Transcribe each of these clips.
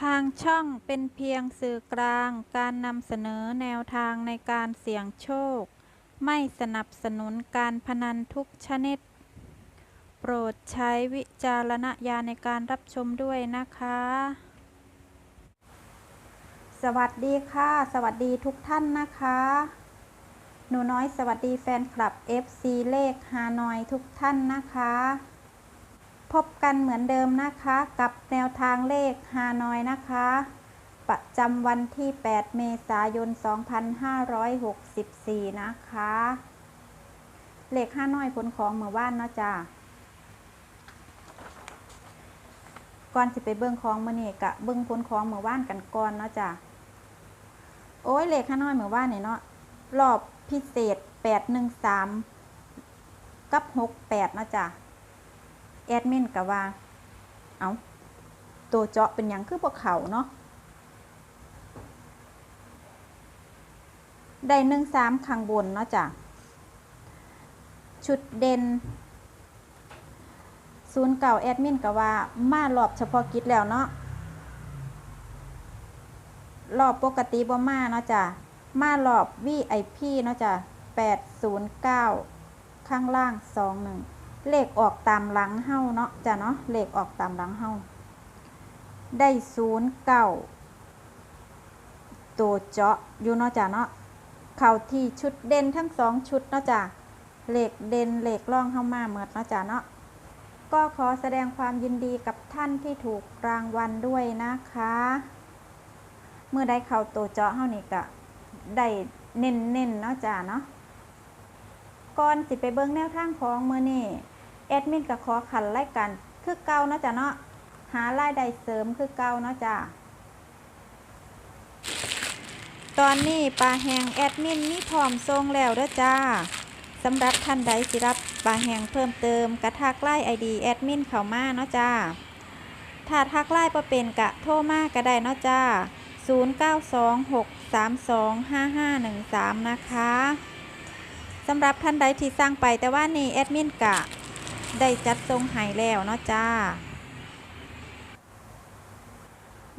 ทางช่องเป็นเพียงสื่อกลางการนำเสนอแนวทางในการเสี่ยงโชค ไม่สนับสนุนการพนันทุกชนิด โปรดใช้วิจารณญาณในการรับชมด้วยนะคะ สวัสดีค่ะ สวัสดีทุกท่านนะคะ หนูน้อยสวัสดีแฟนคลับ FC เลขฮานอยทุกท่านนะคะ พบกันเหมือนเดิมนะคะ กับแนวทางเลขฮานอยนะคะ ประจำวันที่ 8 เมษายน 2564 นะคะ เลขฮานอยผลของเมื่อวานเนาะจ้าก่อนสิไปเบิ่งของมื้อนี้กะเบิ่งผลของเมื่อวานกันก่อนเนาะจ้าโอ้ยเลขฮานอยเมื่อวานเนี่ยเนาะรอบพิเศษ 813 กับ 68เนาะจ้า แอดมินก็ว่า เอาตัวเจาะเป็นหยังคือพวกเขาเนาะได้หนึ่งสามข้างบนเนาะจ้ะ ชุดเด่นศูนย์เก่าแอดมินก็ว่า มารอบเฉพาะกิจแล้วเนาะรอบปกติบ่มาเนาะจ้ะ มารอบ VIP เนาะจ้ะ809 ข้างล่าง 21 เลขออกตามหลังเฮ้าเนาะจ้ะเนาะเลขออกตามหลังเฮ้าได้ศูนย์เก้าตัวเจาะอยู่เนาะจ้ะเนาะเข้าที่ชุดเด่นทั้งสองชุดเนาะจ้ะเลขเด่นเลขร่องเข้ามาเมิดเนาะจ้ะเนาะก็ขอแสดงความยินดีกับท่านที่ถูกรางวัลด้วยนะคะ เมื่อได้เข้าตัวเจาะเฮานี่ก็ได้เน้นๆเนาะจ้ะเนาะก่อนสิไปเบิ่งแนวทางของเมื่อนี่ แอดมินก็ขอขันรายการคือเก่าเนาะจ้ะเนาะหารายได้เสริมคือเก่าเนาะจ้ะตอนนี้ปลาแหงแอดมินมีพร้อมทรงแล้วเด้อจ้าสำหรับท่านใดสิรับปลาแหงเพิ่มเติมกระทักไล่ไอดีแอดมินเข้ามาเนาะจ้าถ้าทักไล่ประเป็นกะโทรมาก็ได้เนาะจ้า 0926325513 นะคะสำหรับท่านใดที่สร้างไปแต่ว่านี่แอดมินกะ ได้จัดทรงใหายแล้วเนาะจ้า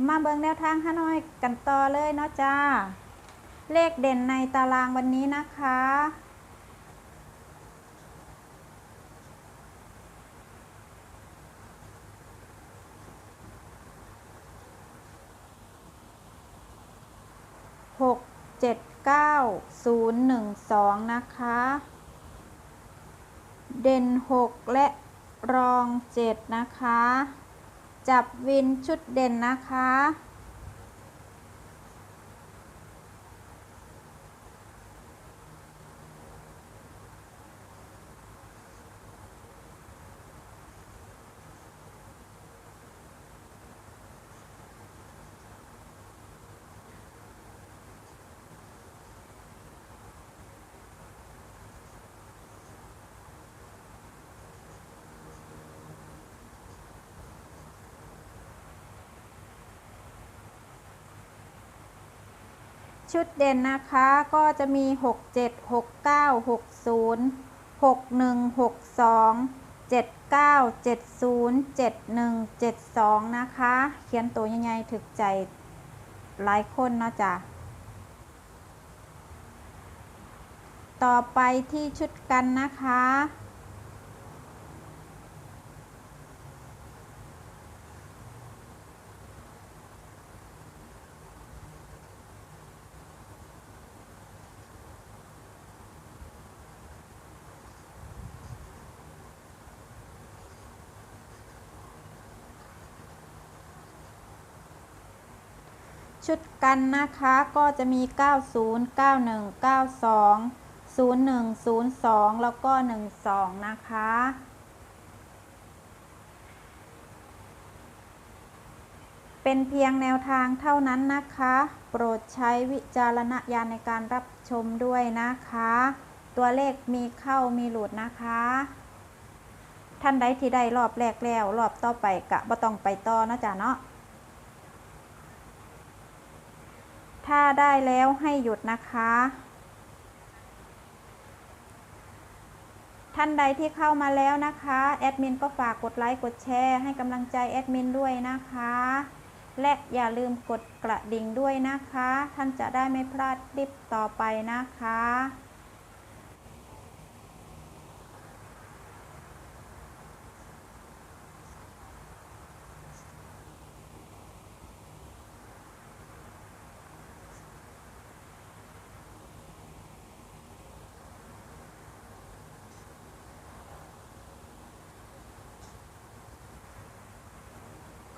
มาเบิงแนวทางฮานอยกันต่อเลยเนาะจ้า เลขเด่นในตารางวันนี้นะคะ หกเจ็ดเก้าศูนย์หนึ่งสองนะคะ เด่นหกและรองเจ็ดนะคะ จับวินชุดเด่นนะคะ ชุดเด่นนะคะก็จะมี 6 7 6 9 6 0 6 1 6 2 7 9 7 0 7 1 7 2 นะคะ เขียนตัวใหญ่ๆถึกใจหลายคนเนาะจ้ะ ต่อไปที่ชุดกันนะคะ ชุดกันนะคะก็จะมี 90 91 92 01 02 แล้วก็ 12 นะคะ เป็นเพียงแนวทางเท่านั้นนะคะ โปรดใช้วิจารณญาณในการรับชมด้วยนะคะ ตัวเลขมีเข้ามีหลุดนะคะ ท่านใดที่ได้รอบแรกแล้ว รอบต่อไปกะบ่ต้องไปต่อนะจ๊ะเนาะ ถ้าได้แล้วให้หยุดนะคะ ท่านใดที่เข้ามาแล้วนะคะ แอดมินก็ฝากกดไลค์กดแชร์ให้กำลังใจแอดมินด้วยนะคะ และอย่าลืมกดกระดิ่งด้วยนะคะ ท่านจะได้ไม่พลาดคลิปต่อไปนะคะ